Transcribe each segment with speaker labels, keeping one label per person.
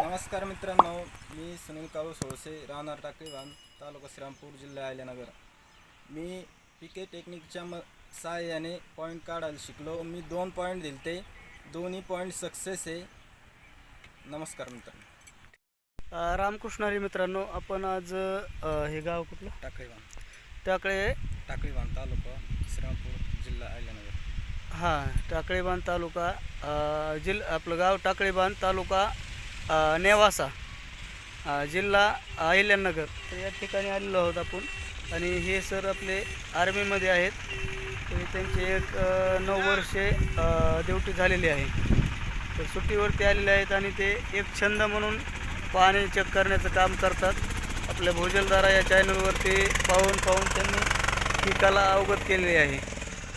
Speaker 1: नमस्कार मित्रांनो मी सुनील काळू सोळसे राहणार टाकळीवान तालुका श्रीरामपूर जिल्हा आयल्यानगर मी पीके टेक्निकच्या म सहाय्याने पॉईंट काढायला शिकलो. मी दोन पॉईंट दिले ते दोन्ही पॉईंट सक्सेस आहे. नमस्कार मित्रांनो.
Speaker 2: अ, रामकृष्णारी मित्रांनो आपण आज हे गाव कुठलं?
Speaker 1: टाकळीवान.
Speaker 2: टाकळे
Speaker 1: टाकळीवान तालुका श्रीरामपूर जिल्हा आयल्यानगर
Speaker 2: हां टाकळीबांध तालुका अ, जिल आपलं गाव टाकळीबांध तालुका नेवासा जिल्हा अहिल्यानगर. तर या ठिकाणी आलेलो आहोत आपण. आणि हे सर आपले आर्मीमध्ये आहेत. तर त्यांचे एक नऊ वर्षे ड्युटी झालेली आहे. तर सुट्टीवरती आलेले आहेत आणि ते एक छंद म्हणून पाणी चेक करण्याचं काम करतात. आपल्या भोजलदारा या चॅनलवरती पाहून पाहून त्यांनी ही कला अवगत केलेली आहे.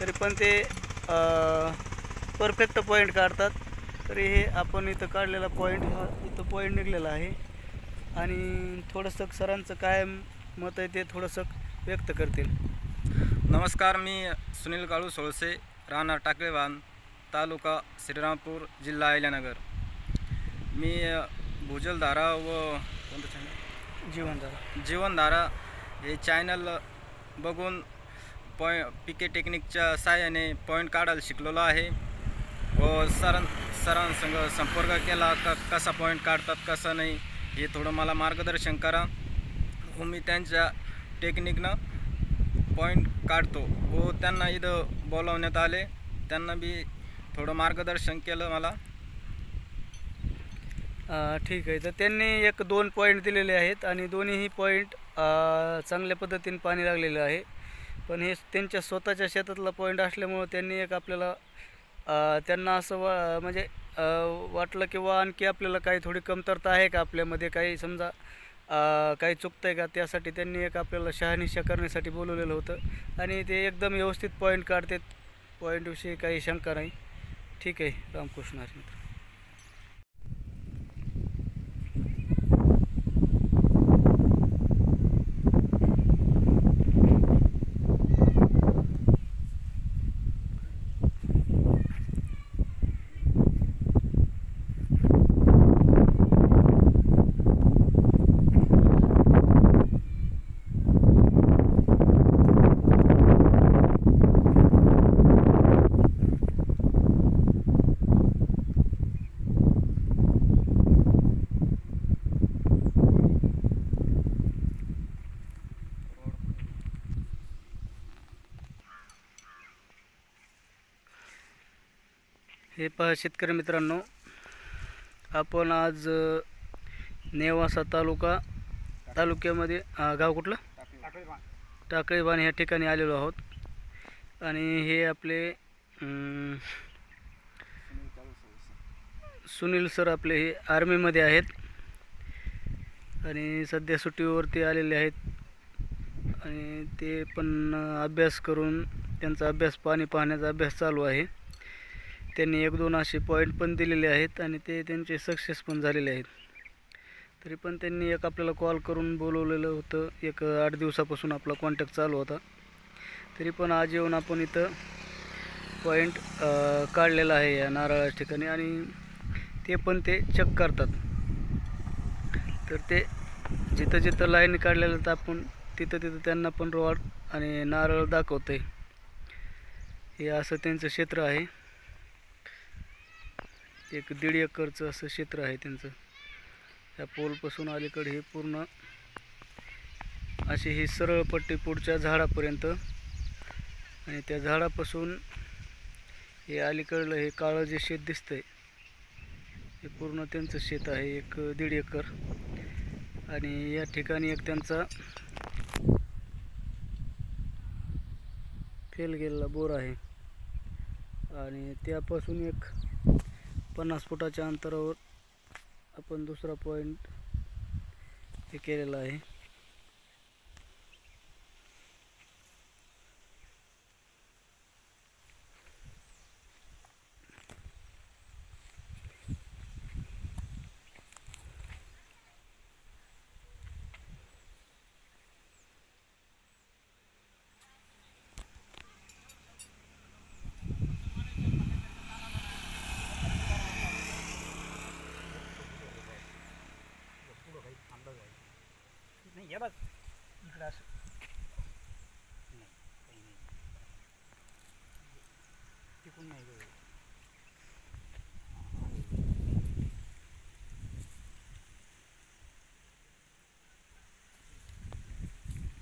Speaker 2: तरी पण ते परफेक्ट पॉईंट काढतात. तरी हे आपण इथं काढलेला पॉईंट हा इथं पॉईंट निघलेला आहे. आणि थोडंसं सरांचं काय मत आहे ते थोडंसं व्यक्त करतील.
Speaker 1: नमस्कार मी सुनील काळू सोळसे राहणार टाकळीवान तालुका श्रीरामपूर जिल्हा आयल्यानगर मी भूजलधारा व कोणतं चॅनल
Speaker 2: जीवन झालं
Speaker 1: जीवनधारा हे चॅनल बघून पॉइ पी के टेक्निकच्या साहाय्याने पॉईंट काढायला शिकलेलो आहे. व सरां सरांसंग संपर्क केला का कसा पॉईंट काढतात कसा नाही हे थोडं मला मार्गदर्शन करा. व मी त्यांच्या टेक्निकनं पॉईंट काढतो. व त्यांना इथं बोलावण्यात आले. त्यांना बी थोडं मार्गदर्शन केलं मला.
Speaker 2: ठीक आहे. तर त्यांनी एक दोन पॉईंट दिलेले आहेत आणि दोन्हीही पॉईंट चांगल्या पद्धतीने पाणी लागलेलं आहे. पण हे त्यांच्या स्वतःच्या शेतातला पॉईंट असल्यामुळं त्यांनी एक आपल्याला त्यांना असं वा म्हणजे वाटलं किंवा आणखी आपल्याला काही थोडी कमतरता आहे का आपल्यामध्ये? काही समजा काही चुकतं आहे का? त्यासाठी त्यांनी एक आपल्याला शहानिशा करण्यासाठी बोलवलेलं होतं. आणि ते एकदम व्यवस्थित पॉईंट काढतात. पॉईंटविषयी काही शंका नाही. ठीक आहे. रामकृष्ण हरी हे पहा शेतकरी मित्रांनो आपण आज नेवासा तालुका तालुक्यामध्ये गाव कुठलं? टाकळीबाण ह्या ठिकाणी आलेलो आहोत. आणि हे आपले सुनील सर आपले हे आर्मीमध्ये आहेत. आणि सध्या सुट्टीवरती आलेले आहेत. आणि ते पण अभ्यास करून त्यांचा अभ्यास पाणी पाहण्याचा अभ्यास चालू आहे. त्यांनी एक दोन असे पॉईंट पण दिलेले आहेत आणि ते त्यांचे सक्सेस पण झालेले आहेत. तरी पण त्यांनी एक आपल्याला कॉल करून बोलवलेलं होतं. एक आठ दिवसापासून आपला कॉन्टॅक्ट चालू होता. तरी पण आज येऊन आपण इथं पॉईंट काढलेला आहे या नारळाच्या ठिकाणी आणि ते पण ते चेक करतात. तर ते जिथं जिथं लाईन काढलेलं तर आपण तिथं तिथं त्यांना पण रॉड आणि नारळ दाखवतं आहे हे असं त्यांचं क्षेत्र आहे. एक दीड एकरचं असं क्षेत्र आहे त्यांचं. त्या पोलपासून अलीकडे हे पूर्ण अशी ही सरळ पट्टी पुढच्या झाडापर्यंत आणि त्या झाडापासून हे अलीकडलं हे काळं जे शेत दिसतं आहे हे पूर्ण त्यांचं शेत आहे एक दीड एकर. आणि या ठिकाणी एक त्यांचा फेल गेलेला बोर आहे. आणि त्यापासून एक पन्नास फुटाच्या अंतरावर आपण दुसरा पॉईंट हे केलेला आहे. हे बघ इकडं असं नाही काही नाही टिकून नाही गं.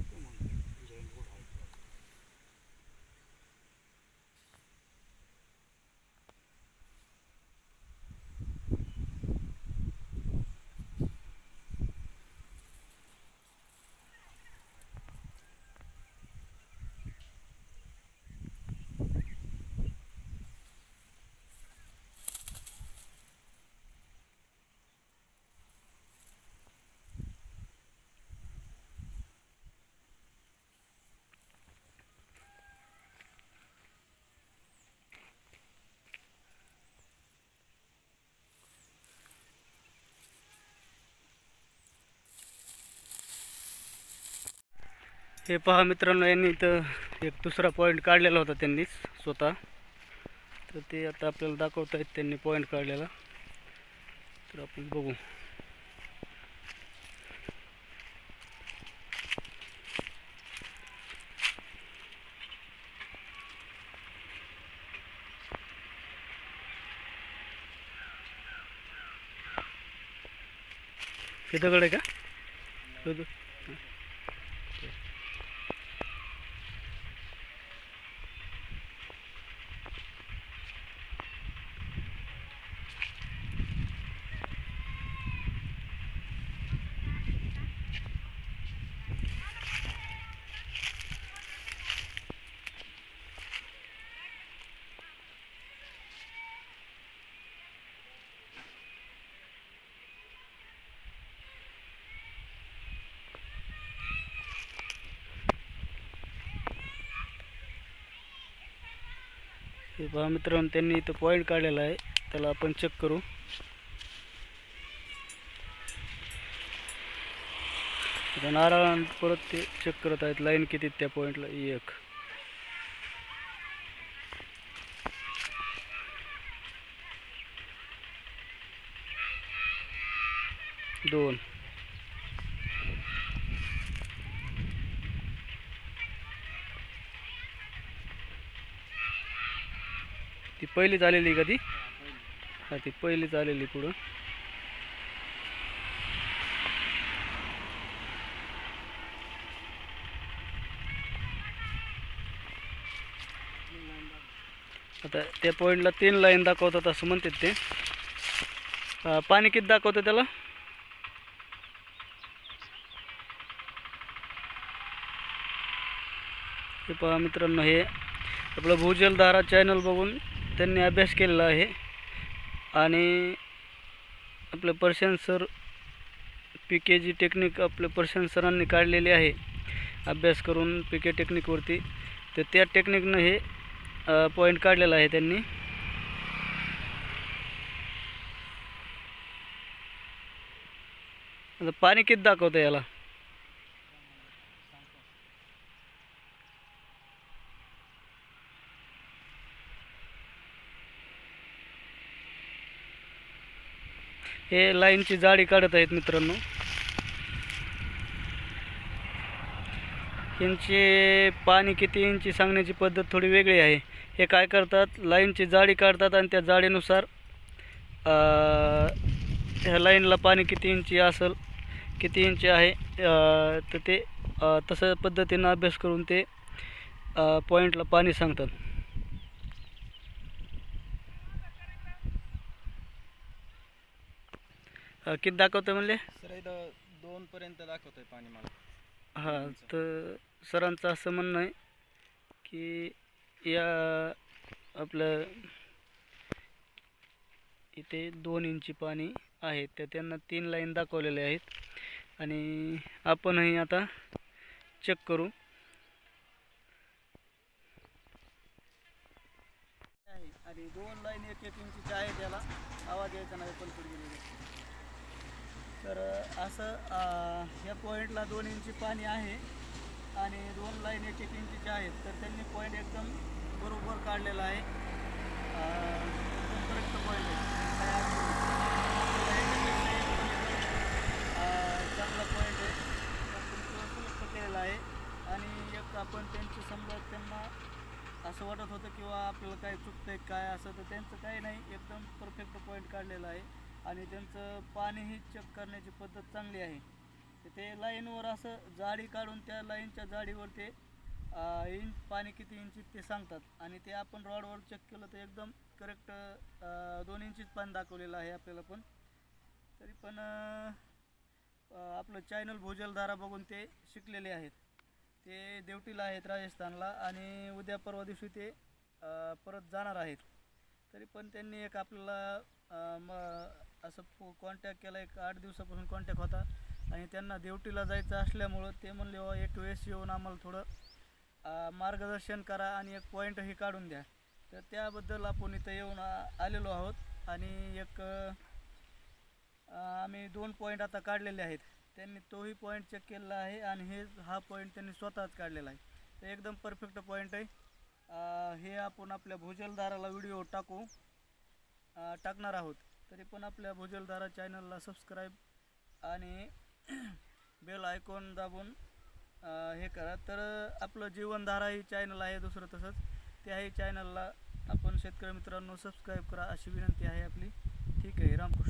Speaker 2: तो मग जैन रोड आहे. हे पहा मित्रांनो यांनी इथं एक दुसरा पॉईंट काढलेला होता त्यांनीच स्वतः. तर ते आता आपल्याला दाखवत आहेत त्यांनी पॉईंट काढलेला. तर आपण बघू. हे दगड आहे का? हे पहा मित्रांनो त्यांनी इथं पॉईंट काढलेला आहे. त्याला आपण चेक करू. आता नारळ परत ते चेक करत आहेत. लाईन किती त्या पॉईंटला एक. दोन. ती पहिलीच आलेली का ती? हा ती पहिलीच आलेली पुढं. आता त्या पॉईंटला तीन लाईन दाखवतात असं म्हणतात ते. पाणी किती दाखवतं त्याला? हे पहा मित्रांनो हे आपलं भूजलधारा चॅनल बघून त्यांनी अभ्यास केलेला आहे. आणि आपलं Parshan sir P K G technique आपलं पर्शन सरांनी काढलेली आहे अभ्यास करून पी के टेक्निकवरती तर त्या टेक्निकनं हे पॉईंट काढलेला आहे त्यांनी. आता पाणी किती दाखवतं याला? हे लाईनची जाळी काढत आहेत मित्रांनो. यांची पाणी किती इंची सांगण्याची पद्धत थोडी वेगळी आहे. हे काय करतात? लाईनची जाळी काढतात आणि त्या जाडीनुसार ह्या लाईनला पाणी किती इंची असेल किती इंची आहे तर ते तसं पद्धतीनं अभ्यास करून ते पॉईंटला पाणी सांगतात. किती दाखवतं म्हणले?
Speaker 1: सर इथं दोन पर्यंत दाखवतोय पाणी मला.
Speaker 2: हां तर सरांचं असं म्हणणं आहे की या आपलं इथे दोन इंची पाणी आहे तर त्यांना तीन लाईन दाखवलेले आहेत. आणि आपणही आता चेक करू. आणि दोन लाईन एक एक इंचीच्या आहे त्याला. आवाज यायचा नाही पलकड गेलेली. तर असं या पॉईंटला दोन इंची पाणी आहे आणि दोन लाईन एक एक इंचीच्या आहेत. तर त्यांनी पॉईंट एकदम बरोबर काढलेला आहे. करेक्ट पॉईंट चांगला पॉईंट आहे. केलेला आहे. आणि एक आपण त्यांची समजा त्यांना असं वाटत होतं किंवा आपल्याला काय चुकतं आहे काय असं? तर त्यांचं काही नाही. एकदम परफेक्ट पॉईंट काढलेला आहे. आणि त्यांचं पाणीही चेक करण्याची पद्धत चांगली आहे. तर ते लाईनवर असं जाडी काढून त्या लाईनच्या जाडीवर ते इंच पाणी किती इंची ते सांगतात. आणि ते आपण रॉडवर चेक केलं तर एकदम करेक्ट दोन इंचीच पाणी दाखवलेलं आहे आपल्याला पण. तरी पण आपलं चॅनल भोजलधारा बघून ते शिकलेले आहेत. ते देवटीला आहेत राजस्थानला आणि उद्या परवा दिवशी ते परत जाणार आहेत. तरी पण त्यांनी एक आपल्याला म असं कॉन्टॅक्ट केला एक आठ दिवसापासून कॉन्टॅक्ट होता. आणि त्यांना देवटीला जायचं असल्यामुळं ते म्हणले वा ए टू एस येऊन आम्हाला थोडं मार्गदर्शन करा आणि एक पॉईंटही काढून द्या. तर त्याबद्दल आपण इथं येऊन आलेलो आहोत. आणि एक आम्ही दोन पॉईंट आता काढलेले आहेत. त्यांनी तोही पॉईंट चेक केलेला आहे आणि हे हा पॉईंट त्यांनी स्वतःच काढलेला आहे. तर एकदम परफेक्ट पॉईंट आहे. हे आपण आपल्या भूजलदाराला व्हिडिओ टाकू टाकणार आहोत. तरी पण आपल्या भोजलधारा चॅनलला सबस्क्राईब आणि बेल आयकॉन दाबून हे करा. तर आपलं जीवनधारा ही चॅनल आहे दुसरं तसंच. त्याही चॅनलला आपण शेतकरी मित्रांनो सबस्क्राईब करा अशी विनंती आहे आपली. ठीक आहे रामकृष्ण.